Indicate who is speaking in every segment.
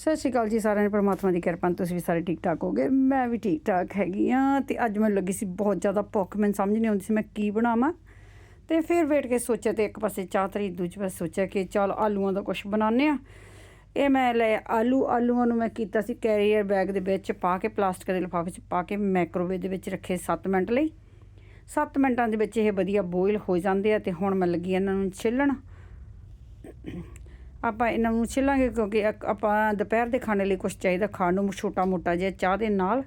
Speaker 1: ਸਤਿ ਸ਼੍ਰੀ ਅਕਾਲ ਜੀ ਸਾਰਿਆਂ ਨੂੰ, ਪਰਮਾਤਮਾ ਦੀ ਕਿਰਪਾ ਨਾਲ ਤੁਸੀਂ ਵੀ ਸਾਰੇ ਠੀਕ ਠਾਕ ਹੋਗੇ ਮੈਂ ਵੀ ਠੀਕ ਠਾਕ ਹੈਗੀ ਆ ਤੇ ਅੱਜ ਮੈਨੂੰ ਲੱਗੀ ਸੀ ਬਹੁਤ ਜ਼ਿਆਦਾ ਭੁੱਖ, ਮੈਨੂੰ ਸਮਝ ਨਹੀਂ ਆਉਂਦੀ ਸੀ ਮੈਂ ਕੀ ਬਣਾਵਾਂ। ਤੇ ਫਿਰ ਵੇਟ ਕੇ ਸੋਚਿਆ ਤੇ ਇੱਕ ਪਾਸੇ ਚਾਹ ਤਰੀ ਦੂਜੇ ਪਾਸੇ ਸੋਚਿਆ ਕਿ ਚਲ ਆਲੂਆਂ ਦਾ ਕੁਝ ਬਣਾਉਂਦੇ ਆ ਇਹ ਮੈਂ ਲੈ ਆਲੂ, ਆਲੂਆਂ ਨੂੰ ਮੈਂ ਕੀਤਾ ਸੀ ਕੈਰੀਅਰ ਬੈਗ ਦੇ ਵਿੱਚ ਪਾ ਕੇ, ਪਲਾਸਟਿਕ ਦੇ ਲਿਫਾਫੇ 'ਚ ਪਾ ਕੇ ਮਾਈਕ੍ਰੋਵੇਵ ਦੇ ਵਿੱਚ ਰੱਖੇ 7 ਮਿੰਟ ਲਈ। 7 ਮਿੰਟਾਂ ਦੇ ਵਿੱਚ ਇਹ ਵਧੀਆ ਬੋਇਲ ਹੋ ਜਾਂਦੇ ਆ ਤੇ ਹੁਣ ਮੈਂ ਲੱਗੀ ਇਹਨਾਂ ਨੂੰ ਛਿੱਲਣ। ਆਪਾਂ ਇਹਨਾਂ ਨੂੰ ਛਿੱਲਾਂਗੇ ਕਿਉਂਕਿ ਇੱਕ ਆਪਾਂ ਦੁਪਹਿਰ ਦੇ ਖਾਣੇ ਲਈ ਕੁਝ ਚਾਹੀਦਾ, ਖਾਣ ਨੂੰ ਛੋਟਾ ਮੋਟਾ ਜਿਹਾ ਚਾਹ ਦੇ ਨਾਲ।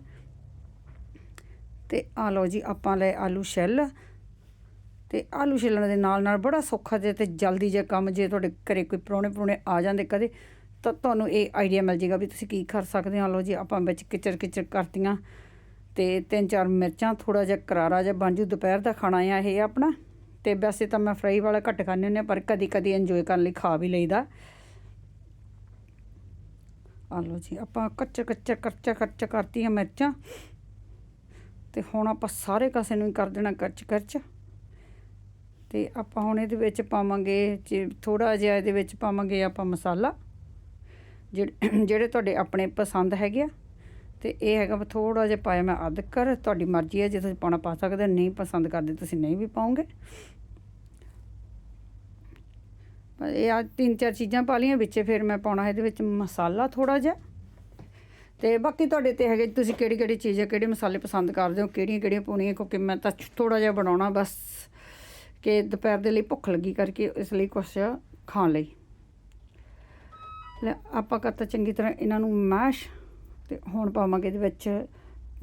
Speaker 1: ਤੇ ਆ ਲਓ ਜੀ, ਆਪਾਂ ਲੈ ਆਲੂ ਛਿੱਲ। ਤੇ ਆਲੂ ਛਿੱਲਣ ਦੇ ਨਾਲ ਨਾਲ ਬੜਾ ਸੌਖਾ ਜਿਹਾ ਤੇ ਜਲਦੀ ਜਿਹਾ ਕੰਮ ਜੇ ਤੁਹਾਡੇ ਘਰੇ ਕੋਈ ਪਰੌਣੇ ਪਰੌਣੇ ਆ ਜਾਂਦੇ ਕਦੇ, ਤਾਂ ਤੁਹਾਨੂੰ ਇਹ ਆਈਡੀਆ ਮਿਲ ਜੇਗਾ ਵੀ ਤੁਸੀਂ ਕੀ ਕਰ ਸਕਦੇ ਹੋ। ਲਓ ਜੀ, ਆਪਾਂ ਵਿੱਚ ਕਿਚਰ ਕਿਚਰ ਕਰਤੀਆਂ। ਤੇ ਤਿੰਨ ਚਾਰ ਮਿਰਚਾਂ ਥੋੜਾ ਜਿਹਾ ਕਰਾਰਾ ਜਿਹਾ ਬਣ ਜੂ। ਦੁਪਹਿਰ ਦਾ ਖਾਣਾ ਆ ਇਹ ਆਪਣਾ। ਤੇ ਵੈਸੇ ਤਾਂ ਮੈਂ ਫਰਾਈ ਵਾਲਾ ਘੱਟ ਖਾਂਦੇ ਹੁੰਦੇ ਹਾਂ, ਪਰ ਕਦੀ ਕਦੀ ਇੰਜੋਏ ਕਰਨ ਲਈ ਖਾ ਵੀ ਲਈਦਾ। ਆ ਲਓ ਜੀ ਆਪਾਂ ਕੱਚਾ ਕੱਚਾ ਕੱਚਾ ਕੱਚਾ ਕਰਤੀਆਂ ਮਿਰਚਾਂ। ਤੇ ਹੁਣ ਆਪਾਂ ਸਾਰੇ ਕਸੇ ਨੂੰ ਹੀ ਕਰ ਦੇਣਾ ਕੱਚ ਕੱਚ। ਤੇ ਆਪਾਂ ਹੁਣ ਇਹਦੇ ਵਿੱਚ ਪਾਵਾਂਗੇ ਥੋੜਾ ਜਿਹਾ ਇਹਦੇ ਵਿੱਚ ਪਾਵਾਂਗੇ ਆਪਾਂ ਮਸਾਲਾ ਜਿਹੜੇ ਜਿਹੜੇ ਤੁਹਾਡੇ ਆਪਣੇ ਪਸੰਦ ਹੈਗੇ ਆ। ਤੇ ਇਹ ਹੈਗਾ ਥੋੜਾ ਜਿਹਾ ਪਾਇਆ ਮੈਂ ਅਦਰਕ ਤੁਹਾਡੀ ਮਰਜ਼ੀ ਹੈ, ਜੇ ਤੁਸੀਂ ਪਾਉਣਾ ਪਾ ਸਕਦੇ ਹੋ, ਨਹੀਂ ਪਸੰਦ ਕਰਦੇ ਤੁਸੀਂ ਨਹੀਂ ਵੀ ਪਾਓਗੇ ਪਰ ਇਹ ਆ ਤਿੰਨ ਚਾਰ ਚੀਜ਼ਾਂ ਪਾ ਲਈਆਂ, ਵਿੱਚ ਫਿਰ ਮੈਂ ਪਾਉਣਾ ਇਹਦੇ ਵਿੱਚ ਮਸਾਲਾ ਥੋੜਾ ਜਿਹਾ। ਤੇ ਬਾਕੀ ਤੁਹਾਡੇ ਤੇ ਹੈਗੇ, ਤੁਸੀਂ ਕਿਹੜੀ ਕਿਹੜੀ ਚੀਜ਼ ਹੈ ਕਿਹੜੇ ਮਸਾਲੇ ਪਸੰਦ ਕਰਦੇ ਹੋ, ਕਿਹੜੀਆਂ ਕਿਹੜੀਆਂ ਪਾਉਣੀਆਂ, ਕਿਉਂਕਿ ਮੈਂ ਤਾਂ ਥੋੜਾ ਜਿਹਾ ਬਣਾਉਣਾ ਬਸ, ਕਿ ਦੁਪਹਿਰ ਦੇ ਲਈ ਭੁੱਖ ਲੱਗੀ ਕਰਕੇ ਇਸ ਲਈ ਕੁਛ ਖਾਣ ਲਈ। ਲੈ, ਆਪਾਂ ਕਰਤਾ ਚੰਗੀ ਤਰ੍ਹਾਂ ਇਹਨਾਂ ਨੂੰ ਮੈਸ਼। ਤੇ ਹੁਣ ਪਾਵਾਂਗੇ ਇਹਦੇ ਵਿੱਚ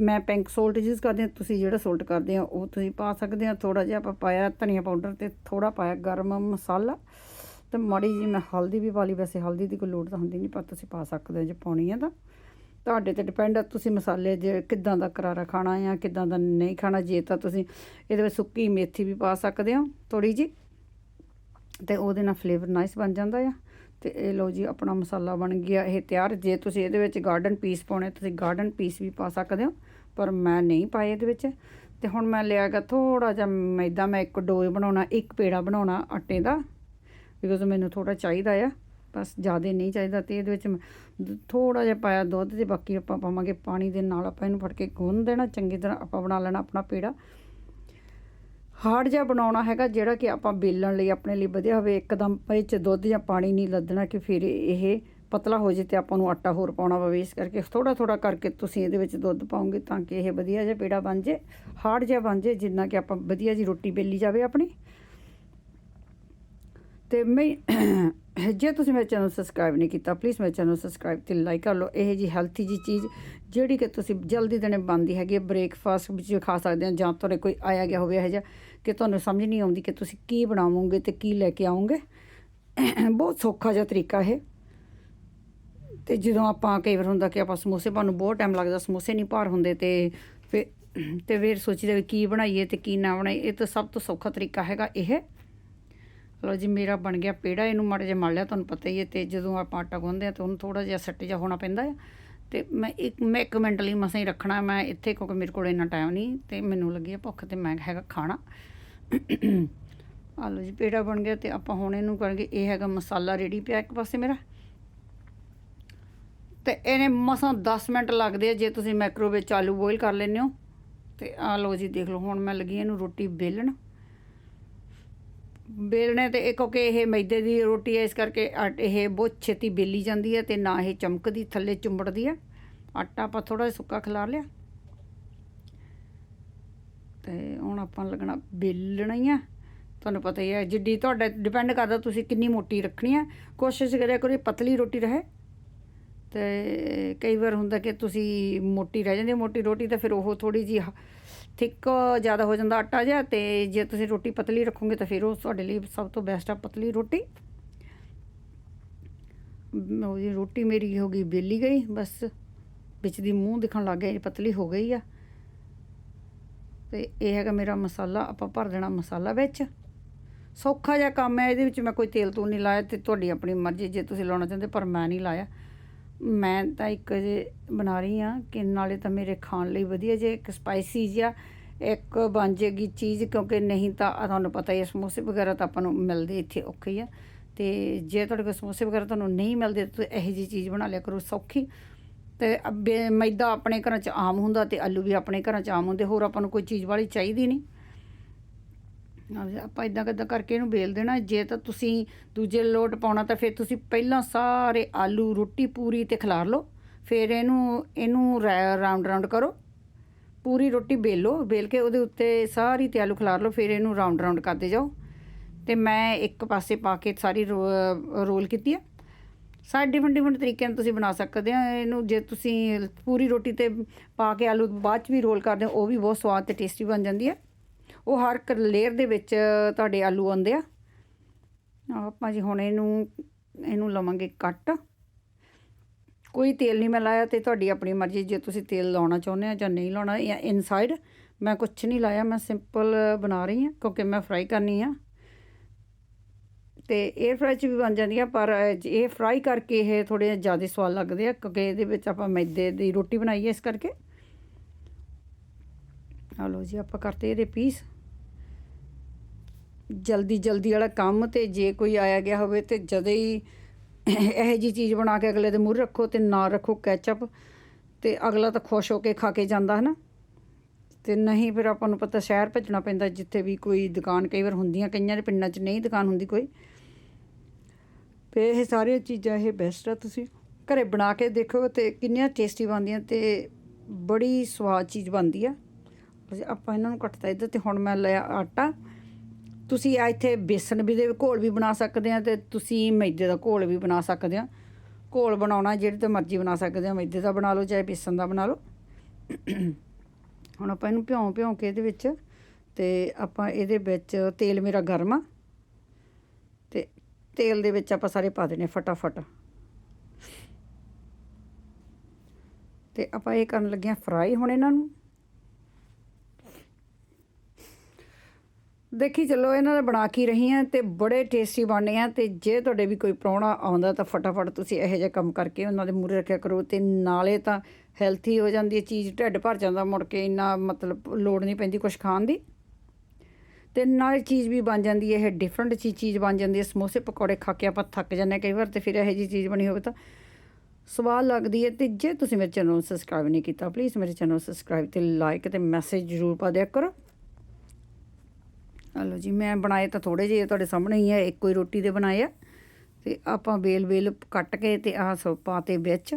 Speaker 1: ਮੈਂ ਪਿੰਕ ਸੋਲਟ ਯੂਜ਼ ਕਰਦੇ ਹਾਂ, ਤੁਸੀਂ ਜਿਹੜਾ ਸੋਲਟ ਕਰਦੇ ਆ ਉਹ ਤੁਸੀਂ ਪਾ ਸਕਦੇ ਆ ਥੋੜਾ ਜਿਹਾ ਆਪਾਂ ਪਾਇਆ ਧਨੀਆ ਪਾਊਡਰ ਤੇ ਥੋੜਾ ਪਾਇਆ ਗਰਮ ਮਸਾਲਾ। ਤੇ ਮਾੜੀ ਜੀ ਮੈਂ ਹਲਦੀ ਵੀ ਪਾ ਲਈ, ਵੈਸੇ ਹਲਦੀ ਦੀ ਕੋਈ ਲੋੜ ਤਾਂ ਹੁੰਦੀ ਨਹੀਂ, ਪਰ ਤੁਸੀਂ ਪਾ ਸਕਦੇ ਹੋ ਜੇ ਪਾਉਣੀ ਹੈ ਤਾਂ। ਤੁਹਾਡੇ ਤੇ ਡਿਪੈਂਡ ਆ ਤੁਸੀਂ ਮਸਾਲੇ ਜੇ ਕਿੱਦਾਂ ਦਾ ਕਰਾਰਾ ਖਾਣਾ ਆ ਕਿੱਦਾਂ ਦਾ ਨਹੀਂ ਖਾਣਾ, ਜੇ ਤਾਂ ਤੁਸੀਂ ਇਹਦੇ ਵਿੱਚ ਸੁੱਕੀ ਮੇਥੀ ਵੀ ਪਾ ਸਕਦੇ ਹੋ ਥੋੜੀ ਜੀ ਤੇ ਉਹਦੇ ਨਾਲ ਫਲੇਵਰ ਨਾਈਸ ਬਣ ਜਾਂਦਾ ਆ। ਤੇ ਇਹ ਲਓ ਜੀ ਆਪਣਾ ਮਸਾਲਾ ਬਣ ਗਿਆ ਇਹ ਤਿਆਰ। ਜੇ ਤੁਸੀਂ ਇਹਦੇ ਵਿੱਚ ਗਾਰਡਨ ਪੀਸ ਪਾਉਣੇ, ਤੁਸੀਂ ਗਾਰਡਨ ਪੀਸ ਵੀ ਪਾ ਸਕਦੇ ਹੋ, ਪਰ ਮੈਂ ਨਹੀਂ ਪਾਏ ਇਹਦੇ ਵਿੱਚ। ਤੇ ਹੁਣ ਮੈਂ ਲਿਆਗਾ ਥੋੜਾ ਜਿਹਾ ਮੈਦਾ, ਮੈਂ ਇੱਕ ਡੋਏ ਬਣਾਉਣਾ, ਇੱਕ ਪੇੜਾ ਬਣਾਉਣਾ ਆਟੇ ਦਾ ਬਿਕੋਜ਼ ਮੈਨੂੰ ਥੋੜਾ ਚਾਹੀਦਾ ਆ। ਬਸ ਜ਼ਿਆਦਾ ਨਹੀਂ ਚਾਹੀਦਾ ਤੇ ਇਹਦੇ ਵਿੱਚ ਥੋੜਾ ਜਿਹਾ ਪਾਇਆ ਦੁੱਧ ਤੇ ਬਾਕੀ ਆਪਾਂ ਪਾਵਾਂਗੇ ਪਾਣੀ ਦੇ ਨਾਲ ਆਪਾਂ ਇਹਨੂੰ ਫੜ ਕੇ ਗੁੰਨ ਦੇਣਾ, ਚੰਗੀ ਤਰ੍ਹਾਂ ਆਪਾਂ ਬਣਾ ਲੈਣਾ ਆਪਣਾ ਪੇੜਾ। ਹਾਰਡ ਜਿਹਾ ਬਣਾਉਣਾ ਹੈਗਾ ਜਿਹੜਾ ਕਿ ਆਪਾਂ ਬੇਲਣ ਲਈ ਆਪਣੇ ਲਈ ਵਧੀਆ ਹੋਵੇ, ਇੱਕਦਮ ਇਹ 'ਚ ਦੁੱਧ ਜਾਂ ਪਾਣੀ ਨਹੀਂ ਲੱਦਣਾ ਕਿ ਫਿਰ ਇਹ ਪਤਲਾ ਹੋ ਜੇ ਤੇ ਆਪਾਂ ਨੂੰ ਆਟਾ ਹੋਰ ਪਾਉਣਾ ਪਵੇ। ਇਸ ਕਰਕੇ ਥੋੜਾ ਥੋੜਾ ਕਰਕੇ ਤੁਸੀਂ ਇਹਦੇ ਵਿੱਚ ਦੁੱਧ ਪਾਉਂਗੇ ਤਾਂ ਕਿ ਇਹ ਵਧੀਆ ਜਿਹਾ ਪੇੜਾ ਬਣ ਜੇ, ਹਾਰਡ ਜਿਹਾ ਬਣ ਜੇ, ਜਿੰਨਾ ਕਿ ਆਪਾਂ ਵਧੀਆ ਜੀ ਰੋਟੀ ਬੇਲੀ ਜਾਵੇ ਆਪਣੀ। ਤੇ ਮੈਂ ਜੇ ਤੁਸੀਂ ਮੇਰੇ ਚੈਨਲ ਸਬਸਕ੍ਰਾਈਬ ਨਹੀਂ ਕੀਤਾ ਪਲੀਜ਼ ਮੇਰੇ ਚੈਨਲ ਸਬਸਕ੍ਰਾਈਬ ਤੇ ਲਾਈਕ ਕਰ ਲਓ। ਇਹ ਜੀ ਹੈਲਥੀ ਜੀ ਚੀਜ਼ ਜਿਹੜੀ ਕਿ ਤੁਸੀਂ ਜਲਦੀ ਦਿਨੇ ਬਣਦੀ ਹੈਗੀ ਹੈ। ਬ੍ਰੇਕਫਾਸਟ ਵਿੱਚ ਖਾ ਸਕਦੇ ਹੋ ਜਾਂ ਤੁਹਾਡੇ ਕੋਈ ਆਇਆ ਗਿਆ ਹੋਵੇ ਇਹ ਜਿਹਾ। ਕਿ ਤੁਹਾਨੂੰ ਸਮਝ ਨਹੀਂ ਆਉਂਦੀ ਕਿ ਤੁਸੀਂ ਕੀ ਬਣਾਵੋਗੇ ਤੇ ਕੀ ਲੈ ਕੇ ਆਉਂਗੇ ਬਹੁਤ ਸੌਖਾ ਜਿਹਾ ਤਰੀਕਾ ਹੈ ਤੇ ਜਦੋਂ ਆਪਾਂ ਕਈ ਵਾਰ ਹੁੰਦਾ ਕਿ ਆਪਾਂ ਸਮੋਸੇ ਬਣਨ ਨੂੰ ਬਹੁਤ ਟਾਈਮ ਲੱਗਦਾ, ਸਮੋਸੇ ਨਹੀਂ ਭਾਰ ਹੁੰਦੇ ਤੇ ਫਿਰ ਤੇ ਫਿਰ ਸੋਚੀਦਾ ਵੀ ਕੀ ਬਣਾਈਏ ਤੇ ਕੀ ਨਾ ਬਣਾਈਏ, ਇਹ ਤਾਂ ਸਭ ਤੋਂ ਸੌਖਾ ਤਰੀਕਾ ਹੈਗਾ ਇਹ। ਲਓ ਜੀ, ਮੇਰਾ ਬਣ ਗਿਆ ਪੇੜਾ, ਇਹਨੂੰ ਮਾੜਾ ਜਿਹਾ ਮਲ ਲਿਆ, ਤੁਹਾਨੂੰ ਪਤਾ ਹੀ ਹੈ ਤੇ ਜਦੋਂ ਆਪਾਂ ਆਟਾ ਗੁੰਨਦੇ ਆ ਤਾਂ ਉਹਨੂੰ ਥੋੜਾ ਜਿਹਾ ਸੱਟ ਜਿਹਾ ਹੋਣਾ ਪੈਂਦਾ ਆ। ਤੇ ਮੈਂ ਇੱਕ ਮੈਂ ਇੱਕ ਮਿੰਟ ਲਈ ਮਸਾਂ ਹੀ ਰੱਖਣਾ, ਮੈਂ ਇੱਥੇ ਕਿਉਂਕਿ ਮੇਰੇ ਕੋਲ ਇੰਨਾ ਟਾਈਮ ਨਹੀਂ ਤੇ ਮੈਨੂੰ ਲੱਗੀ ਆ ਭੁੱਖ ਤੇ ਮੈਂ ਹੈਗਾ ਖਾਣਾ। ਆ ਜੀ, ਪੇੜਾ ਬਣ ਗਿਆ ਤੇ ਆਪਾਂ ਹੁਣ ਇਹਨੂੰ ਕਰਾਂਗੇ, ਇਹ ਹੈਗਾ ਮਸਾਲਾ ਰੈਡੀ ਪਿਆ ਇੱਕ ਪਾਸੇ ਮੇਰਾ। ਤੇ ਇਹਨੇ ਮਸਾਂ 10 ਮਿੰਟ ਲੱਗਦੇ ਆ, ਜੇ ਤੁਸੀਂ ਮਾਈਕ੍ਰੋਵੇਵ 'ਚ ਆਲੂ ਬੋਇਲ ਕਰ ਲੈਂਦੇ ਹੋ। ਤੇ ਆ ਲਓ ਜੀ, ਦੇਖ ਲਓ, ਹੁਣ ਮੈਂ ਲੱਗੀ ਇਹਨੂੰ ਰੋਟੀ ਬੇਲਣ ਬੇਲਣੇ ਤੇ ਇਹ ਕਿਉਂਕਿ ਇਹ ਮੈਦੇ ਦੀ ਰੋਟੀ ਹੈ ਇਸ ਕਰਕੇ ਇਹ ਬਹੁਤ ਛੇਤੀ ਬੇਲੀ ਜਾਂਦੀ ਹੈ ਤੇ ਨਾ ਇਹ ਚਮਕਦੀ, ਥੱਲੇ ਚੁੰਬੜਦੀ ਹੈ ਆਟਾ ਆਪਾਂ ਥੋੜਾ ਜਿਹਾ ਸੁੱਕਾ ਖਿਲਾਰ ਲਿਆ। ਤੇ ਹੁਣ ਆਪਾਂ ਲੱਗਣਾ ਬੇਲਣਾ ਹੀ ਆ। ਤੁਹਾਨੂੰ ਪਤਾ ਹੀ ਹੈ ਜਿੱਡੀ ਤੁਹਾਡਾ ਡਿਪੈਂਡ ਕਰਦਾ ਤੁਸੀਂ ਕਿੰਨੀ ਮੋਟੀ ਰੱਖਣੀ ਹੈ ਕੋਸ਼ਿਸ਼ ਕਰਿਆ ਕਰੋ ਪਤਲੀ ਰੋਟੀ ਰਹੇ। ਤੇ ਕਈ ਵਾਰ ਹੁੰਦਾ ਕਿ ਤੁਸੀਂ ਮੋਟੀ ਰਹਿ ਜਾਂਦੀ ਮੋਟੀ ਰੋਟੀ ਤਾਂ ਫਿਰ ਉਹ ਥੋੜੀ ਜੀ ਥਿੱਕ ਜ਼ਿਆਦਾ ਹੋ ਜਾਂਦਾ ਆਟਾ ਜਿਹਾ ਤੇ ਜੇ ਤੁਸੀਂ ਰੋਟੀ ਪਤਲੀ ਰੱਖੋਗੇ ਤਾਂ ਫਿਰ ਉਹ ਤੁਹਾਡੇ ਲਈ ਸਭ ਤੋਂ ਬੈਸਟ ਆ ਪਤਲੀ ਰੋਟੀ। ਉਹ ਰੋਟੀ ਮੇਰੀ ਹੋ ਗਈ ਬੇਲੀ ਗਈ, ਬਸ ਵਿੱਚ ਦੀ ਮੂੰਹ ਦਿਖਣ ਲੱਗ ਗਿਆ ਪਤਲੀ ਹੋ ਗਈ ਆ। ਤੇ ਇਹ ਹੈਗਾ ਮੇਰਾ ਮਸਾਲਾ, ਆਪਾਂ ਭਰ ਦੇਣਾ ਮਸਾਲਾ ਵਿੱਚ। ਸੌਖਾ ਜਿਹਾ ਕੰਮ ਹੈ, ਇਹਦੇ ਵਿੱਚ ਮੈਂ ਕੋਈ ਤੇਲ ਤੂਲ ਨਹੀਂ ਲਾਇਆ ਤੇ ਤੁਹਾਡੀ ਆਪਣੀ ਮਰਜ਼ੀ, ਜੇ ਤੁਸੀਂ ਲਾਉਣਾ ਚਾਹੁੰਦੇ ਪਰ ਮੈਂ ਨਹੀਂ ਲਾਇਆ। ਮੈਂ ਤਾਂ ਇੱਕ ਜੇ ਬਣਾ ਰਹੀ ਆ ਕਿ ਨਾਲੇ ਤਾਂ ਮੇਰੇ ਖਾਣ ਲਈ ਵਧੀਆ ਜੇ, ਇੱਕ ਸਪਾਈਸੀ ਜਿਹਾ, ਇੱਕ ਬਣ ਜੇਗੀ ਚੀਜ਼, ਕਿਉਂਕਿ ਨਹੀਂ ਤਾਂ ਤੁਹਾਨੂੰ ਪਤਾ ਹੀ ਹੈ, ਸਮੋਸੇ ਵਗੈਰਾ ਤਾਂ ਆਪਾਂ ਨੂੰ ਮਿਲਦੇ ਇੱਥੇ ਔਖੇ ਹੀ ਆ। ਤੇ ਜੇ ਤੁਹਾਡੇ ਕੋਲ ਸਮੋਸੇ ਵਗੈਰਾ ਤੁਹਾਨੂੰ ਨਹੀਂ ਮਿਲਦੇ, ਤਾਂ ਇਹੋ ਜਿਹੀ ਚੀਜ਼ ਬਣਾ ਲਿਆ ਕਰੋ ਸੌਖੀ। ਤੇ ਬੇ- ਮੈਦਾ ਆਪਣੇ ਘਰਾਂ 'ਚ ਆਮ ਹੁੰਦਾ ਤੇ ਆਲੂ ਵੀ ਆਪਣੇ ਘਰਾਂ 'ਚ ਆਮ ਹੁੰਦੇ, ਹੋਰ ਆਪਾਂ ਨੂੰ ਕੋਈ ਚੀਜ਼ ਵਾਲੀ ਚਾਹੀਦੀ ਨਹੀਂ। ਆਪਾਂ ਇਦਾਂ ਕਿੱਦਾਂ ਕਰਕੇ ਇਹਨੂੰ ਬੇਲ ਦੇਣਾ, ਜੇ ਤਾਂ ਤੁਸੀਂ ਦੂਜੇ ਲੋਟ ਪਾਉਣਾ ਤਾਂ ਫਿਰ ਤੁਸੀਂ ਪਹਿਲਾਂ ਸਾਰੇ ਆਲੂ, ਰੋਟੀ ਪੂਰੀ ਤੇ ਖਿਲਾਰ ਲਓ, ਫਿਰ ਇਹਨੂੰ ਇਹਨੂੰ ਰਾਉਂਡ ਰਾਉਂਡ ਕਰੋ। ਪੂਰੀ ਰੋਟੀ ਬੇਲੋ ਬੇਲ ਕੇ ਉਹਦੇ ਉੱਤੇ ਸਾਰੀ ਤੇ ਆਲੂ ਖਿਲਾਰ ਲਓ, ਫਿਰ ਇਹਨੂੰ ਰਾਉਂਡ ਰਾਉਂਡ ਕਰਦੇ ਜਾਓ। ਤੇ ਮੈਂ ਇੱਕ ਪਾਸੇ ਪਾ ਕੇ ਸਾਰੀ ਰੋ- ਰੋਲ ਕੀਤੀ ਹੈ ਸਾਰੇ ਡਿਫਰੈਂਟ ਡਿਫਰੈਂਟ ਤਰੀਕਿਆਂ ਨਾਲ ਤੁਸੀਂ ਬਣਾ ਸਕਦੇ ਆ। ਇਹਨੂੰ ਜੇ ਤੁਸੀਂ ਪੂਰੀ ਰੋਟੀ ਤੇ ਪਾ ਕੇ ਆਲੂ ਬਾਅਦ ਚ ਵੀ ਰੋਲ ਕਰਦੇ ਹੋ, ਉਹ ਵੀ ਬਹੁਤ ਸਵਾਦ ਤੇ ਟੇਸਟੀ ਬਣ ਜਾਂਦੀ ਹੈ ਉਹ ਹਰ ਇੱਕ ਲੇਅਰ ਦੇ ਵਿੱਚ ਤੁਹਾਡੇ ਆਲੂ ਆਉਂਦੇ ਆ। ਆਪਾਂ ਜੀ, ਹੁਣ ਇਹਨੂੰ ਇਹਨੂੰ ਲਵਾਂਗੇ ਕੱਟ। ਕੋਈ ਤੇਲ ਨਹੀਂ ਮੈਂ ਲਾਇਆ ਤੇ ਤੁਹਾਡੀ ਆਪਣੀ ਮਰਜ਼ੀ, ਜੇ ਤੁਸੀਂ ਤੇਲ ਲਾਉਣਾ ਚਾਹੁੰਦੇ ਆ ਜਾਂ ਨਹੀਂ ਲਾਉਣਾ, ਜਾਂ ਇਨਸਾਈਡ ਮੈਂ ਕੁਝ ਨਹੀਂ ਲਾਇਆ, ਮੈਂ ਸਿੰਪਲ ਬਣਾ ਰਹੀ ਹਾਂ, ਕਿਉਂਕਿ ਮੈਂ ਫਰਾਈ ਕਰਨੀ ਆ। ਤੇ 에ਅਰ ਫਰਾਈ ਚ ਵੀ ਬਣ ਜਾਂਦੀਆਂ ਪਰ ਇਹ ਫਰਾਈ ਕਰਕੇ ਇਹ ਥੋੜੇ ਜ਼ਿਆਦਾ ਸਵਾਦ ਲੱਗਦੇ ਆ, ਕਿਉਂਕਿ ਇਹਦੇ ਵਿੱਚ ਆਪਾਂ ਮੈਦੇ ਦੀ ਰੋਟੀ ਬਣਾਈ ਹੈ ਇਸ ਕਰਕੇ। ਆ ਲਓ ਜੀ, ਆਪਾਂ ਕਰਤੇ ਇਹਦੇ ਪੀਸ ਜਲਦੀ ਜਲਦੀ ਵਾਲਾ ਕੰਮ ਤੇ ਜੇ ਕੋਈ ਆਇਆ ਗਿਆ ਹੋਵੇ ਤੇ ਜਦੇ ਹੀ ਇਹੋ ਜੀ ਚੀਜ਼ ਬਣਾ ਕੇ ਅਗਲੇ ਦੇ ਮੂਹਰੇ ਰੱਖੋ ਤੇ ਨਾ ਰੱਖੋ ਕੈਚਅਪ ਤੇ ਅਗਲਾ ਤਾਂ ਖੁਸ਼ ਹੋ ਕੇ ਖਾ ਕੇ ਜਾਂਦਾ ਹੈ ਨਾ ਤੇ ਨਹੀਂ ਫਿਰ ਆਪਾਂ ਨੂੰ ਪਤਾ ਸ਼ਹਿਰ ਭੇਜਣਾ ਪੈਂਦਾ ਜਿੱਥੇ ਵੀ ਕੋਈ ਦੁਕਾਨ ਕਈ ਵਾਰ ਹੁੰਦੀਆਂ ਕਈਆਂ ਦੇ ਪਿੰਡਾਂ 'ਚ ਨਹੀਂ ਦੁਕਾਨ ਹੁੰਦੀ ਕੋਈ। ਤੇ ਇਹ ਸਾਰੀਆਂ ਚੀਜ਼ਾਂ ਇਹ ਬੈਸਟ ਆ ਤੁਸੀਂ ਘਰੇ ਬਣਾ ਕੇ ਦੇਖੋ ਤੇ ਕਿੰਨੀਆਂ ਟੇਸਟੀ ਬਣਦੀਆਂ ਤੇ ਬੜੀ ਸਵਾਦ ਚੀਜ਼ ਬਣਦੀ ਆ। ਅਸੀਂ ਆਪਾਂ ਇਹਨਾਂ ਨੂੰ ਕੱਟਤਾ ਇੱਧਰ ਤੇ ਹੁਣ ਮੈਂ ਲਿਆ ਆਟਾ। ਤੁਸੀਂ ਇੱਥੇ ਬੇਸਨ ਵੀ ਦੇ ਘੋਲ ਵੀ ਬਣਾ ਸਕਦੇ ਆ ਤੇ ਤੁਸੀਂ ਮੈਦੇ ਦਾ ਘੋਲ ਵੀ ਬਣਾ ਸਕਦੇ ਆ। ਘੋਲ ਬਣਾਉਣਾ ਜਿਹੜੇ ਤੇ ਮਰਜ਼ੀ ਬਣਾ ਸਕਦੇ ਆ। ਮੈਦੇ ਦਾ ਬਣਾ ਲਓ, ਚਾਹੇ ਬੇਸਨ ਦਾ ਬਣਾ ਲਓ। ਹੁਣ ਆਪਾਂ ਇਹਨੂੰ ਭਿਉਂ ਭਿਉਂ ਕੇ ਇਹਦੇ ਵਿੱਚ ਤੇ ਆਪਾਂ ਇਹਦੇ ਵਿੱਚ ਤੇਲ ਮੇਰਾ ਗਰਮ ਆ। ਤੇ ਤੇਲ ਦੇ ਵਿੱਚ ਆਪਾਂ ਸਾਰੇ ਪਾ ਦੇਣੇ ਫਟਾਫਟ। ਤੇ ਆਪਾਂ ਇਹ ਕਰਨ ਲੱਗੇ ਆ ਫਰਾਈ ਹੁਣ ਇਹਨਾਂ ਨੂੰ। ਦੇਖੀ ਚਲੋ, ਇਹਨਾਂ ਦਾ ਬਣਾ ਕੇ ਰਹੀ ਆ ਤੇ ਬੜੇ ਟੇਸਟੀ ਬਣਨੇ ਆ ਤੇ ਜੇ ਤੁਹਾਡੇ ਵੀ ਕੋਈ ਪ੍ਰਾਹੁਣਾ ਆਉਂਦਾ ਤਾਂ ਫਟਾਫਟ ਤੁਸੀਂ ਇਹੋ ਜਿਹਾ ਕੰਮ ਕਰਕੇ ਉਹਨਾਂ ਦੇ ਮੂਹਰੇ ਰੱਖਿਆ ਕਰੋ ਤੇ ਨਾਲੇ ਤਾਂ ਹੈਲਥੀ ਹੋ ਜਾਂਦੀ ਹੈ ਚੀਜ਼, ਢਿੱਡ ਭਰ ਜਾਂਦਾ ਮੁੜ ਕੇ, ਇੰਨਾ ਮਤਲਬ ਲੋੜ ਨਹੀਂ ਪੈਂਦੀ ਕੁਝ ਖਾਣ ਦੀ। ਤੇ ਨਾਲੇ ਚੀਜ਼ ਵੀ ਬਣ ਜਾਂਦੀ ਹੈ, ਇਹ ਡਿਫਰੈਂਟ ਚੀਜ਼ ਚੀਜ਼ ਬਣ ਜਾਂਦੀ ਹੈ, ਸਮੋਸੇ ਪਕੌੜੇ ਖਾ ਕੇ ਆਪਾਂ ਥੱਕ ਜਾਂਦੇ ਹਾਂ ਕਈ ਵਾਰ ਤੇ ਫਿਰ ਇਹੋ ਜੀ ਚੀਜ਼ ਬਣੀ ਹੋਵੇ ਤਾਂ ਸਵਾਦ ਲੱਗਦੀ ਹੈ। ਤੇ ਜੇ ਤੁਸੀਂ ਮੇਰੇ ਚੈਨਲ ਨੂੰ ਸਬਸਕ੍ਰਾਈਬ ਨਹੀਂ ਕੀਤਾ ਪਲੀਜ਼ ਮੇਰੇ ਚੈਨਲ ਨੂੰ ਸਬਸਕ੍ਰਾਈਬ ਤੇ ਲਾਈਕ ਤੇ ਮੈਸੇਜ ਜ਼ਰੂਰ ਪਾ ਦਿਆ ਕਰੋ। ਹਲੋ ਜੀ, ਮੈਂ ਬਣਾਏ ਤਾਂ ਥੋੜੇ ਜਿਹੇ ਤੁਹਾਡੇ ਸਾਹਮਣੇ ਹੀ ਹੈ ਇੱਕੋ ਹੀ ਰੋਟੀ ਦੇ ਬਣਾਏ ਆ। ਤੇ ਆਪਾਂ ਬੇਲ ਬੇਲ ਕੱਟ ਕੇ ਤੇ ਆਹ ਸੋ ਪਾਤੇ ਵਿੱਚ।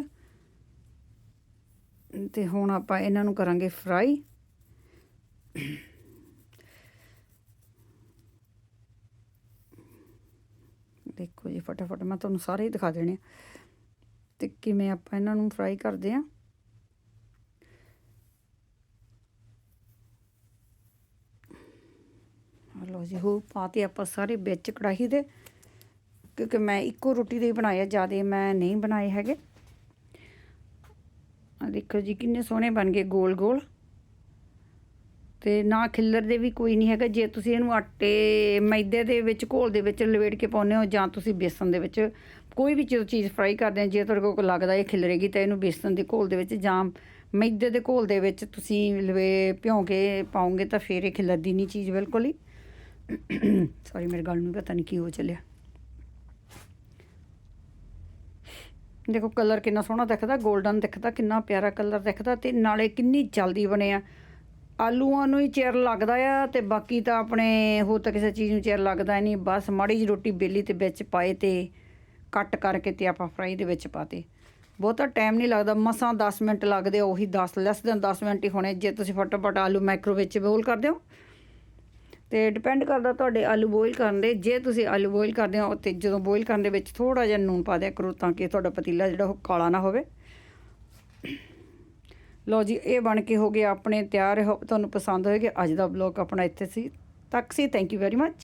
Speaker 1: ਤੇ ਹੁਣ ਆਪਾਂ ਇਹਨਾਂ ਨੂੰ ਕਰਾਂਗੇ ਫਰਾਈ। ਦੇਖੋ ਜੀ, ਫਟਾਫਟ ਮੈਂ ਤੁਹਾਨੂੰ ਸਾਰੇ ਹੀ ਦਿਖਾ ਦੇਣੇ ਆ। ਤੇ ਕਿਵੇਂ ਆਪਾਂ ਇਹਨਾਂ ਨੂੰ ਫਰਾਈ ਕਰਦੇ ਆ। ਲਓ ਜੀ ਹੋ ਪਾਤੇ ਆਪਾਂ ਸਾਰੇ ਵਿੱਚ ਕੜਾਹੀ ਦੇ, ਕਿਉਂਕਿ ਮੈਂ ਇੱਕੋ ਰੋਟੀ ਦੇ ਹੀ ਬਣਾਏ ਜ਼ਿਆਦਾ ਮੈਂ ਨਹੀਂ ਬਣਾਏ ਹੈਗੇ। ਆ ਦੇਖੋ ਜੀ, ਕਿੰਨੇ ਸੋਹਣੇ ਬਣ ਗਏ ਗੋਲ ਗੋਲ ਤੇ ਨਾ ਖਿੱਲਰ ਦੇ ਵੀ ਕੋਈ ਨਹੀਂ ਹੈਗਾ, ਜੇ ਤੁਸੀਂ ਇਹਨੂੰ ਆਟੇ, ਮੈਦੇ ਦੇ ਵਿੱਚ, ਘੋਲ ਦੇ ਵਿੱਚ ਲਵੇੜ ਕੇ ਪਾਉਂਦੇ ਹੋ, ਜਾਂ ਤੁਸੀਂ ਬੇਸਨ ਦੇ ਵਿੱਚ, ਕੋਈ ਵੀ ਜਦੋਂ ਚੀਜ਼ ਫਰਾਈ ਕਰਦੇ ਆ ਜੇ ਤੁਹਾਡੇ ਕੋਲ ਲੱਗਦਾ ਇਹ ਖਿਲਰੇਗੀ, ਤਾਂ ਇਹਨੂੰ ਬੇਸਨ ਦੇ ਘੋਲ ਦੇ ਵਿੱਚ ਜਾਂ ਮੈਦੇ ਦੇ ਘੋਲ ਦੇ ਵਿੱਚ ਤੁਸੀਂ ਲਵੇ, ਭਿਉਂ ਕੇ ਪਾਉਂਗੇ, ਤਾਂ ਫਿਰ ਇਹ ਖਿਲਰਦੀ ਨਹੀਂ ਚੀਜ਼ ਬਿਲਕੁਲ ਹੀ। ਸੌਰੀ ਮੇਰੇ ਗੱਲ ਨੂੰ ਪਤਾ ਨਹੀਂ ਕੀ ਹੋ ਚੱਲਿਆ। ਦੇਖੋ ਕਲਰ ਕਿੰਨਾ ਸੋਹਣਾ ਦਿਖਦਾ 골ਡਨ ਦਿਖਦਾ, ਕਿੰਨਾ ਪਿਆਰਾ ਕਲਰ ਦਿਖਦਾ ਤੇ ਨਾਲੇ ਕਿੰਨੀ ਜਲਦੀ ਬਣਿਆ ਆਲੂਆਂ ਨੂੰ ਹੀ ਚਿਰ ਲੱਗਦਾ ਆ ਤੇ ਬਾਕੀ ਤਾਂ ਆਪਣੇ ਹੋਰ ਤਾਂ ਕਿਸੇ ਚੀਜ਼ ਨੂੰ ਚਿਰ ਲੱਗਦਾ ਨਹੀਂ। ਬਸ ਮਾੜੀ ਜਿਹੀ ਰੋਟੀ ਬੇਲੀ ਤੇ ਵਿੱਚ ਪਾਏ ਤੇ ਕੱਟ ਕਰਕੇ ਤੇ ਆਪਾਂ ਫਰਾਈ ਦੇ ਵਿੱਚ ਪਾਤੇ। ਬਹੁਤਾ ਟਾਈਮ ਨਹੀਂ ਲੱਗਦਾ, ਮਸਾਂ 10 ਮਿੰਟ ਲੱਗਦੇ ਉਹੀ 10 ਲੈਸ ਦੈਨ 10 ਮਿੰਟ ਹੀ ਹੋਣੇ। ਜੇ ਤੁਸੀਂ ਫਟਾਫਟ ਆਲੂ ਮਾਈਕ੍ਰੋ ਵਿੱਚ ਬੋਲ ਕਰਦੇ ਹੋ ਤੇ ਡਿਪੈਂਡ ਕਰਦਾ ਤੁਹਾਡੇ ਆਲੂ ਬੋਇਲ ਕਰਨ ਦੇ। ਜੇ ਤੁਸੀਂ ਆਲੂ ਬੋਇਲ ਕਰਦੇ ਹੋ ਤੇ ਜਦੋਂ ਬੋਇਲ ਕਰਨ ਦੇ ਵਿੱਚ ਥੋੜਾ ਜਿਹਾ ਨੂਨ ਪਾ ਦਿਆ ਕਰੋ ਤਾਂ ਕਿ ਤੁਹਾਡਾ ਪਤੀਲਾ ਜਿਹੜਾ ਉਹ ਕਾਲਾ ਨਾ ਹੋਵੇ। ਲਓ ਜੀ, ਇਹ ਬਣ ਕੇ ਹੋ ਗਏ ਆਪਣੇ ਤਿਆਰ। ਹੋ ਤੁਹਾਨੂੰ ਪਸੰਦ ਹੋਏਗਾ। ਅੱਜ ਦਾ ਬਲੌਗ ਆਪਣਾ ਇੱਥੇ ਸੀ। ਤੱਕ ਸੀ। Thank you very much